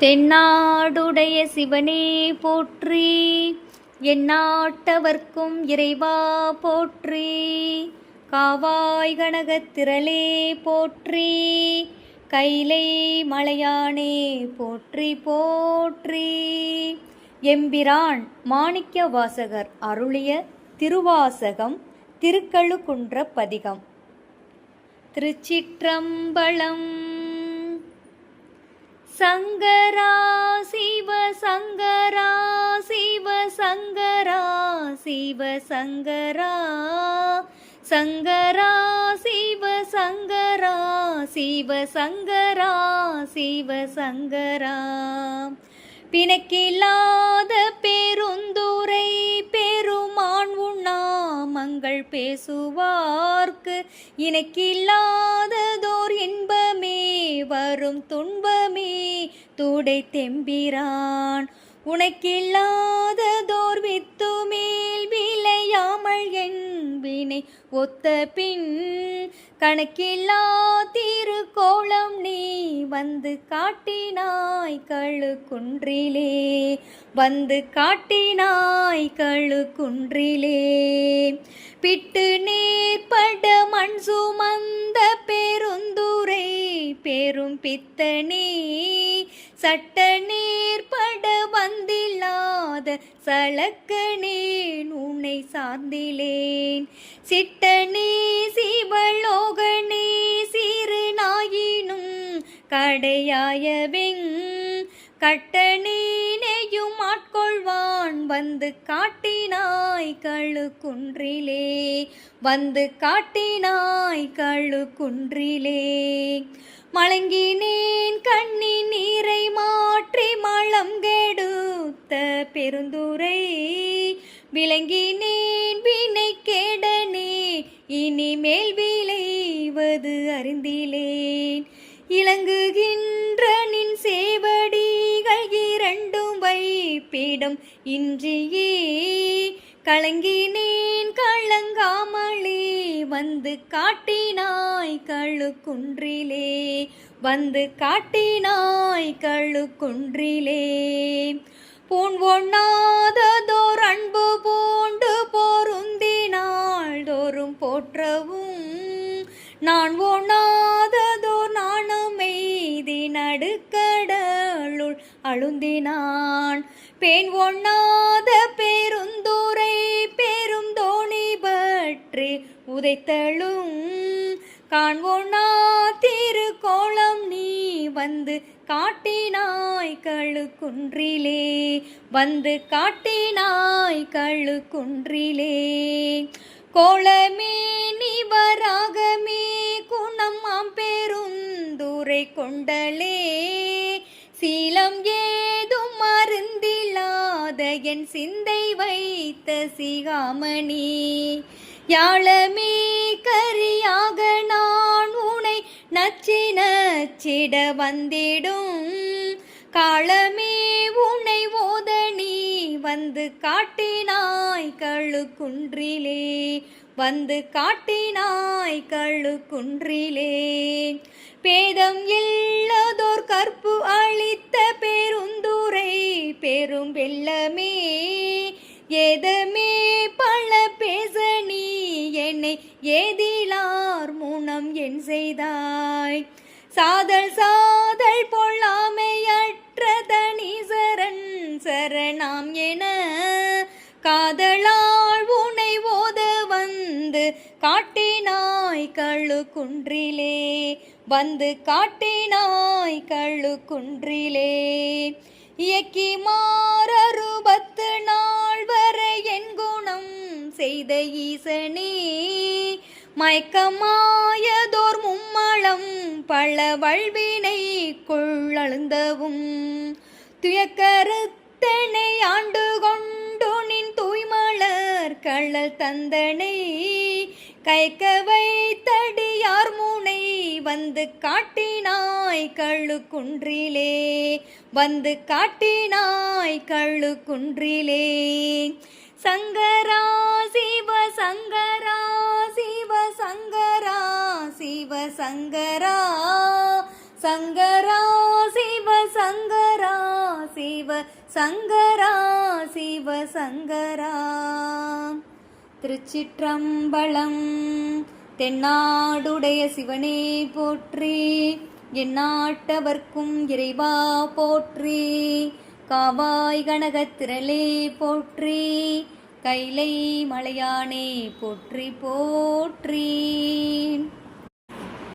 தென்னாடுடைய சிவனே போற்றி எந்நாட்டவர்க்கும் இறைவா போற்றி காவாய் கனகத்திரளே போற்றி கைலை மலையானே போற்றி போற்றி. எம்பிரான் மாணிக்க வாசகர் அருளிய திருவாசகம் திருக்கழுக்குன்ற பதிகம். திருச்சிற்றம்பலம் சங்கரா சிவ சங்கரா சிவ சங்கரா சிவ சங்கரா சங்கரா சிவ சங்கரா சிவ சங்கரா சிவ சங்கரா பிணக்கில்லாத பெருந்துரை பெருமா உண்ணாமங்கள் பேசுவார்க்கு இனக்கில்லாததோர் இன்பமே வரும் துன்பமே துடை தெம்பிரான். உனக்கில்லாததோர் வித்து மேல் விளையாமல் என் வினை ஒத்த பின் கணக்கில்லா திருக்கோளம் நீ வந்து காட்டினாய் கழு குன்றிலே வந்து காட்டினாய் கழு குன்றிலே பிட்டு நேர்பட மண் சுமந்த பெருந்துரை பெரும் பித்தனே சட்ட நேர்பட வந்தில்லாத சலக்கனேன் உன்னை சார்ந்திலேன். சிட்டனே சிவலோகனே சிறு நாயினும் கடையாயவெங் கட்ட வந்து காட்டினாய் கழு குன்றிலே வந்து காட்டினாய் கழு குன்றிலே மலங்கினேன் கண்ணின் நீரை மாற்றி மலம் கெடுத்த பெருந்துரை விளங்கினேன் வினை கேடனே இனிமேல் விளைவது அறிந்திலேன். இலங்குகின்ற வைப்பிடம் இன்றியே கலங்கினேன் கலங்காமலே வந்து காட்டினாய் கழுக்குன்றிலே வந்து காட்டினாய் கழுக்குன்றிலே. குன்றிலே ஒண்ணாததோர் அன்பு பூண்டு பொருந்தினாள் தோறும் போற்றவும் நான் ஒண்ணாததோர் நாணம் எய்தி நடுக்க அழுந்தினான் பேன் ஒண்ணாத பெருந்தூரை பெரும் தோணி பற்றி உதைத்தழும். காண்போனா திருக்கோளம் நீ வந்து காட்டினாய் கழுக்குன்றிலே. வந்து காட்டினாய் கழுக்குன்றிலே. கோளமே கோலமே நிவராகமே குணம் ஆம் பெருந்துரை கொண்டலே. சீலம் ஏதும் மருந்தில்லாத என் சிந்தை வைத்த சிகாமணி. யாழமே கரியாக நான் உனை நச்சி நச்சிட வந்திடும். காலமே உன்னை ஓத நீ வந்து காட்டினாய் கழு குன்றிலே வந்து காட்டினாய் கழு குன்றிலே பேதம் இல்லதோர் கற்பு பெரும் வெள்ளமே ஏதமே பல பேச நீ என்னை ஏதிலார் முனம் என் செய்தாய். சாதல் சாதல் பொல்லாமையற்ற தனிசரன் சரணாம் என காதலால் உனை ஓத வந்து காட்டினாய் கழு குன்றிலே வந்து காட்டினாய் கழுக்குன்றிலே. இயக்கி மாறருபத்து நாள் வரை என் குணம் செய்த ஈசனே. மயக்கமாயதோர் மும்மளம் பல வல்வினை கொள்ளழுந்தவும். துயக்கருத்தனை ஆண்டு கொண்டு நின் தூய்மலர் கள்ளல் தந்தனை. கைக்க வைத்தடியார் முனை வந்து காட்டினாய் கழு குன்றிலே வந்து காட்டினாய் கழு குன்றிலே சங்கரா சிவ சங்கரா சிவ சங்கரா சிவ சங்கரா. சங்கரா சிவ சங்கரா சிவ சங்கரா சிவ சங்கரா. திருச்சிற்றம்பலம் தென்னாடுடைய சிவனே போற்றி எந்நாட்டவர்க்கும் இறைவா போற்றி காவாய் கனகத்திரளே போற்றி கைலை மலையானே போற்றி போற்றி.